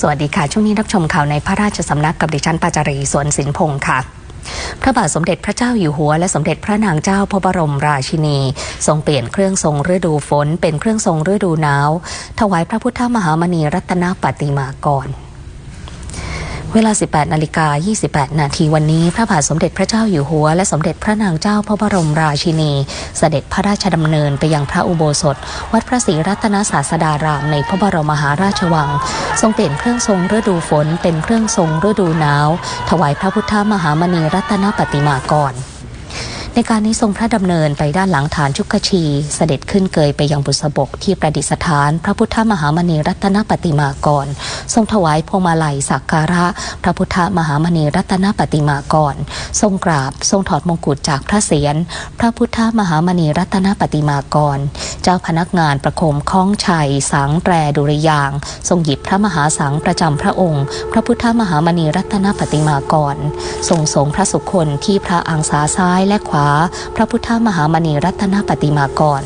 สวัสดีค่ะ ช่วงนี้รับชมข่าวในพระราชสำนักกับดิฉันปาจารีสวนสินพงค์ค่ะพระบาทสมเด็จพระเจ้าอยู่หัว และสมเด็จพระนางเจ้าพระบรมราชินี ทรงเปลี่ยนเครื่องทรงฤดูฝน เป็นเครื่องทรงฤดูหนาว ถวายพระพุทธมหามณีรัตนปฏิมากร เวลา 18 นาฬิกา 28 นาทีวันนี้พระบาทสมเด็จพระเจ้าอยู่หัว และสมเด็จพระนางเจ้าพระบรมราชินี เสด็จพระราชดำเนินไปยังพระอุโบสถ วัดพระศรีรัตนศาสดารามในพระบรมมหาราชวัง ทรงเปลี่ยนเครื่องทรงฤดูฝนเป็นเครื่องทรงฤดูหนาว ถวายพระพุทธมหามณีรัตนปฏิมากร ในการนี้ทรงพระดำเนินไปด้านหลังฐานชุกชี เสด็จขึ้นเกยไปยังบุษบกที่ประดิษฐาน พระพุทธมหามณีรัตนปฏิมากร ทรงถวายพวงมาลัยสักการะ พระพุทธมหามณีรัตนปฏิมากร ทรงกราบ ทรงถอดมงกุฎจากพระเศียรพระพุทธมหามณีรัตนปฏิมากร เจ้าพนักงานประโคมคล้องชัยสังแตรดุริยางทรงหยิบพระมหาสังประจำพระองค์ พระพุทธมหามณีรัตนปฏิมากร ทรงสงพระสุคนที่พระอังสาซ้ายและขวาพระพุทธมหามณีรัตนปฏิมากร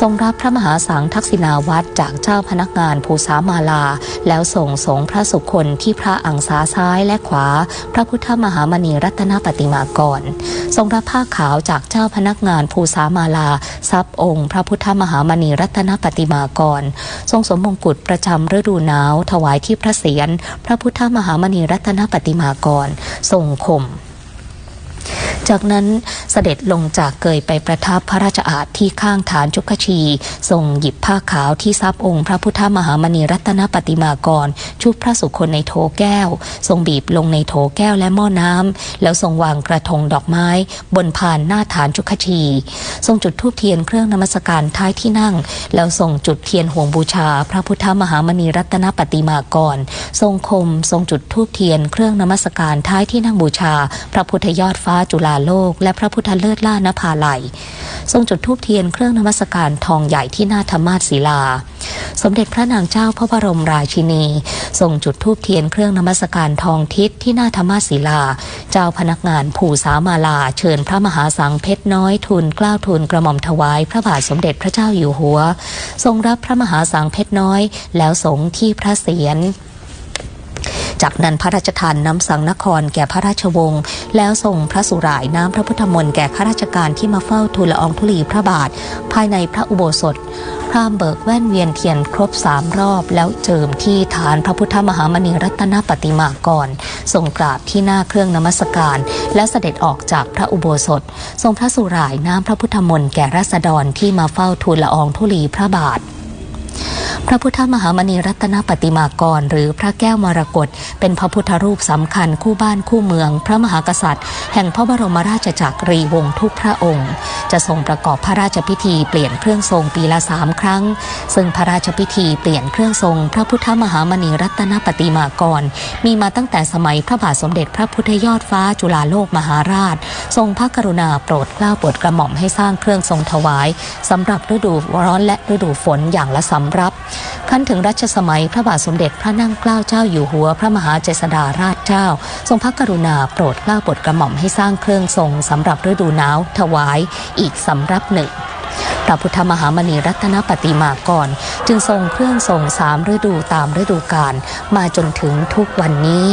ทรงรับพระมหาสังทักษิณาวัตรจากเจ้าพนักงานภูสามาลา แล้วส่งสงพระสุคนที่พระอังสาซ้ายและขวา พระพุทธมหามณีรัตนปฏิมากร ทรงรับผ้าขาวจากเจ้าพนักงานภูสามาลาทรัพย์องค์ พระพุทธมหามณีรัตนปฏิมากร ทรงสวมมงกุฎประจำฤดูหนาว ถวายที่พระเศียรพระพุทธมหามณีรัตนปฏิมากรทรงข่ม จากนั้นเสด็จลงจากเกยไปประทับพระราชอาณที่ข้างฐานจุกชี ทรงหยิบผ้าขาวที่ซับองค์พระพุทธมหามณีรัตนปฏิมากร ชุบพระสุคนในโถแก้ว ทรงบีบลงในโถแก้วและหม้อน้ำแล้วทรงวางกระทงดอกไม้ บนพานหน้าฐานจุกชี ทรงจุดธูปเทียนเครื่องนมัสการท้ายที่นั่ง แล้วทรงจุดเทียนห่วงบูชา พระพุทธมหามณีรัตนปฏิมากร ทรงคม ทรงจุดธูปเทียนเครื่องนมัสการท้ายที่นั่งบูชา พระพุทธยอดฟ้าจุฬาโลก และพระพุทธเลิศล่านภาลัย ทรงจุดธูปเทียนเครื่องนมัสการทองใหญ่ที่หน้าธรรมาสศิลา สมเด็จพระนางเจ้าพระบรมราชินี ทรงจุดธูปเทียนเครื่องนมัสการทองทิศที่หน้าธรรมาสศิลา เจ้าพนักงานผู้สามาลา เชิญพระมหาสังเพชรน้อยทูลกล้าวทูลกระหม่อมถวาย พระบาทสมเด็จพระเจ้าอยู่หัว ทรงรับพระมหาสังเพชรน้อย แล้วสงที่พระเศียร จากนั้นพระราชทานน้ำสังนครแก่พระราชวงศ์แล้วส่งพระสุรายน้ำพระพุทธมนต์แก่ข้าราชการที่มาเฝ้าทูลละอองธุลีพระบาท ภายในพระอุโบสถพรามเบิกแว่นเวียนเทียนครบสามรอบแล้วเจิมที่ฐานพระพุทธมหามณีรัตนปฏิมากรทรงกราบที่หน้าเครื่องนมัสการ แล้วเสด็จออกจากพระอุโบสถ ทรงพระสุรายน้ำพระพุทธมนต์แก่ราษฎรที่มาเฝ้าทูลละอองธุลีพระบาท พระพุทธมหามณีรัตนปฏิมากร หรือพระแก้วมรกตเป็นพระพุทธรูปสำคัญคู่บ้านคู่เมือง พระมหากษัตริย์ แห่งพระบรมราชจักรีวงศ์ทุกพระองค์ จะทรงประกอบพระราชพิธีเปลี่ยนเครื่องทรงปีละสามครั้ง ซึ่งพระราชพิธีเปลี่ยนเครื่องทรง พระพุทธมหามณีรัตนปฏิมากร มีมาตั้งแต่สมัยพระบาทสมเด็จพระพุทธยอดฟ้าจุฬาโลกมหาราช ทรงพระกรุณาโปรดเกล้าโปรดกระหม่อมให้สร้างเครื่องทรงถวายสำหรับฤดูร้อนและฤดูฝนอย่างละสำรับ ขั้นถึงรัชสมัยพระบาทสมเด็จพระนั่งเกล้าเจ้าอยู่หัว พระมหาเจษฎาราชเจ้า ทรงพระกรุณาโปรดเกล้าโปรดกระหม่อมให้สร้างเครื่องทรงสำหรับฤดูหนาวถวายอีกสำรับหนึ่งพระพุทธมหามณีรัตนปฏิมากร จึงทรงเครื่องทรงสามฤดูตามฤดูกาลมาจนถึงทุกวันนี้